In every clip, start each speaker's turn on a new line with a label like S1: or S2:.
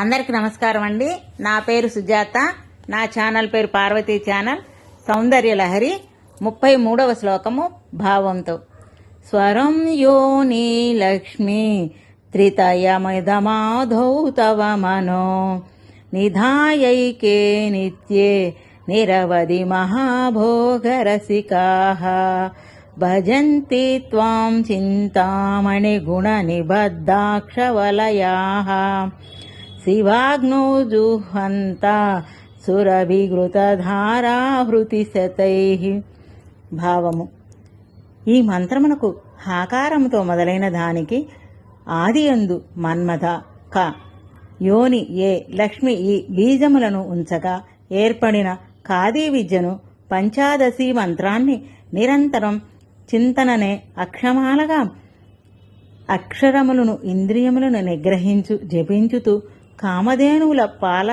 S1: అందరికి నమస్కారం అండి. నా పేరు సుజాత. నా ఛానల్ పేరు పార్వతీ ఛానల్. సౌందర్య లహరి. ముప్పై మూడవ శ్లోకము భావంతో. స్వరం యోని లక్ష్మి. త్రితయమిదమాధౌ తవ మనో. నిధాయైకే నిత్యే నిరవధి మహాభోగరసికా. భజంతి త్వాం చింతామణి గుణ నిబద్ధాక్షవలయా శివాగ్నో జుహంత సురభిఘృతధారాహృతి శతై భావము ఈ మంత్రమునకు హాకారముతో మొదలైన దానికి ఆదియందు మన్మథ క. యోని ఏ. లక్ష్మి ఈ బీజములను ఉంచగా ఏర్పడిన ఖాదీ విద్యను పంచాదశి మంత్రాన్ని నిరంతరం చింతననే అక్షమాలగా అక్షరములను ఇంద్రియములను నిగ్రహించు జపించుతూ కామధేనువుల పాల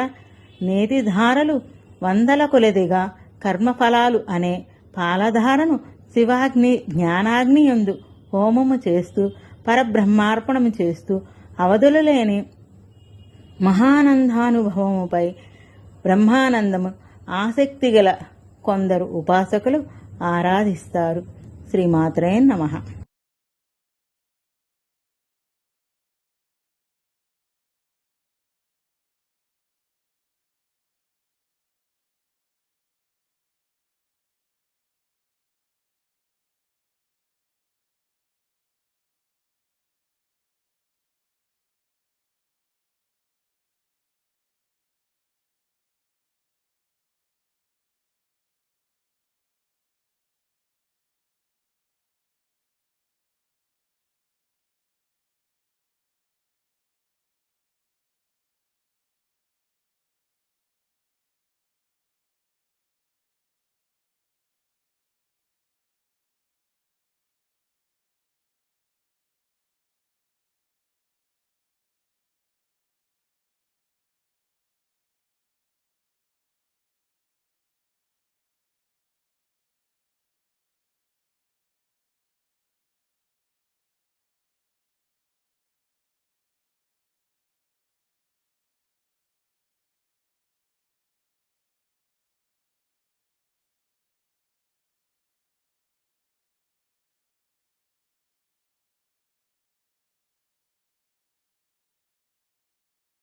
S1: నేతిధారలు వందల కొలదిగా కర్మఫలాలు అనే పాలధారను శివాగ్ని జ్ఞానాగ్ని యందు హోమము చేస్తూ పరబ్రహ్మార్పణము చేస్తూ అవధులు లేని మహానందానుభవముపై బ్రహ్మానందము ఆసక్తి గల కొందరు ఉపాసకులు ఆరాధిస్తారు. శ్రీమాత్రే నమః.